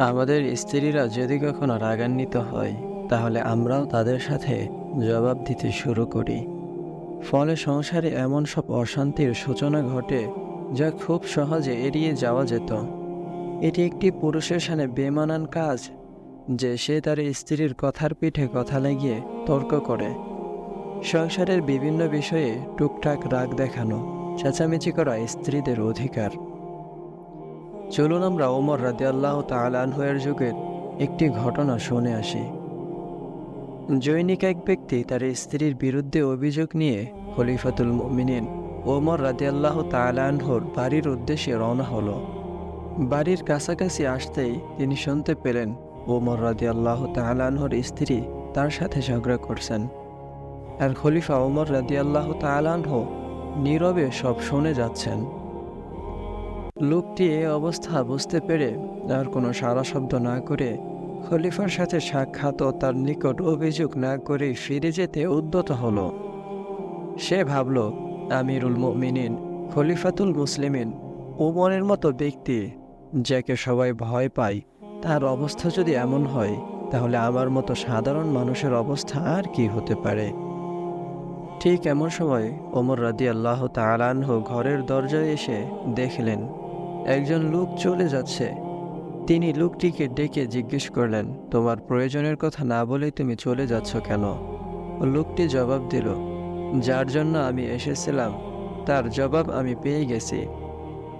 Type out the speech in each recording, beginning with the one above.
আমাদের স্ত্রীরা যদি কখনো রাগান্বিত হয়, তাহলে আমরাও তাদের সাথে জবাব দিতে শুরু করি। ফলে সংসারে এমন সব অশান্তির সূচনা ঘটে, যা খুব সহজে এড়িয়ে যাওয়া যেত। এটি একটি পুরুষের সামনে বেমানান কাজ, যে সে তার স্ত্রীর কথার পিঠে কথা লাগিয়ে তর্ক করে। সংসারের বিভিন্ন বিষয়ে টুকটাক রাগ দেখানো, চেঁচামেচি করা স্ত্রীদের অধিকার। চলুন আমরা ওমর রাদি আল্লাহ তালানহের যুগের একটি ঘটনা শুনে আসি। জৈনিক এক ব্যক্তি তার স্ত্রীর বিরুদ্ধে অভিযোগ নিয়ে খলিফাতুল মিনিন ওমর রাদি আল্লাহ তালানহর বাড়ির উদ্দেশ্যে রওনা হলো। বাড়ির কাছাকাছি আসতেই তিনি শুনতে পেলেন ওমর রাদি আল্লাহ তালানহর স্ত্রী তার সাথে ঝগড়া করছেন। আর খলিফা ওমর রাদি আল্লাহ তালানহ নীরবে সব শুনে যাচ্ছেন। লোকটি এ অবস্থা বুঝতে পেরে আর কোনো সারা শব্দ না করে খলিফার সাথে সাক্ষাৎ ও তার নিকট অভিযোগ না করে ফিরে যেতে উদ্যত হলো। সে ভাবল, আমিরুল মিনিন খলিফাতুল মুসলিমিন ওমরের মতো ব্যক্তি, যাকে সবাই ভয় পায়, তার অবস্থা যদি এমন হয়, তাহলে আমার মতো সাধারণ মানুষের অবস্থা আর কি হতে পারে? ঠিক এমন সময় ওমর রাদি আল্লাহ তালানহ ঘরের দরজায় এসে দেখলেন একজন লোক চলে যাচ্ছে। তিনি লোকটিকে ডেকে জিজ্ঞেস করলেন, তোমার প্রয়োজনের কথা না বলেই তুমি চলে যাচ্ছ কেন? লোকটি জবাব দিল, যার জন্য আমি এসেছিলাম, তার জবাব আমি পেয়ে গেছি।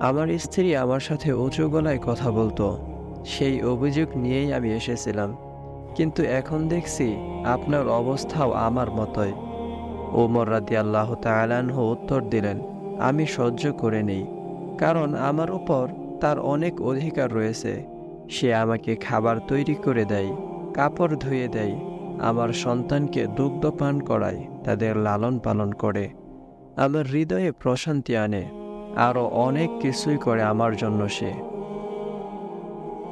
আমার স্ত্রী আমার সাথে উঁচু গলায় কথা বলতো। সেই অভিযোগ নিয়েই আমি এসেছিলাম। কিন্তু এখন দেখছি আপনার অবস্থাও আমার মতোই। ওমর রাদি আল্লাহ তালানহ উত্তর দিলেন, আমি সহ্য করে নেই। কারণ আমার উপর তার অনেক অধিকার রয়েছে। সে আমাকে খাবার তৈরি করে দেয়, কাপড় ধুয়ে দেয়, আমার সন্তানকে দুগ্ধ পান করায়, তাদের লালন পালন করে। আমার হৃদয়ে প্রশান্তি আনে, আরও অনেক কিছুই করে আমার জন্য সে।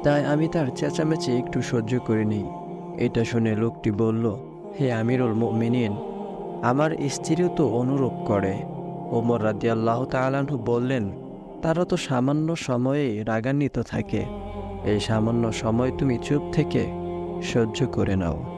তাই আমি তার চেঁচামেচি একটু সহ্য করে নিই এটা শুনে লোকটি বলল, হে আমিরুল মিনিন আমার স্ত্রীও তো অনুরূপ করে। ওমর রাদি আল্লাহ তালাহু বললেন তারা তো সামান্য সময়ে রাগান্বিত থাকে। এই সামান্য সময় তুমি চুপ থেকে সহ্য করে নাও।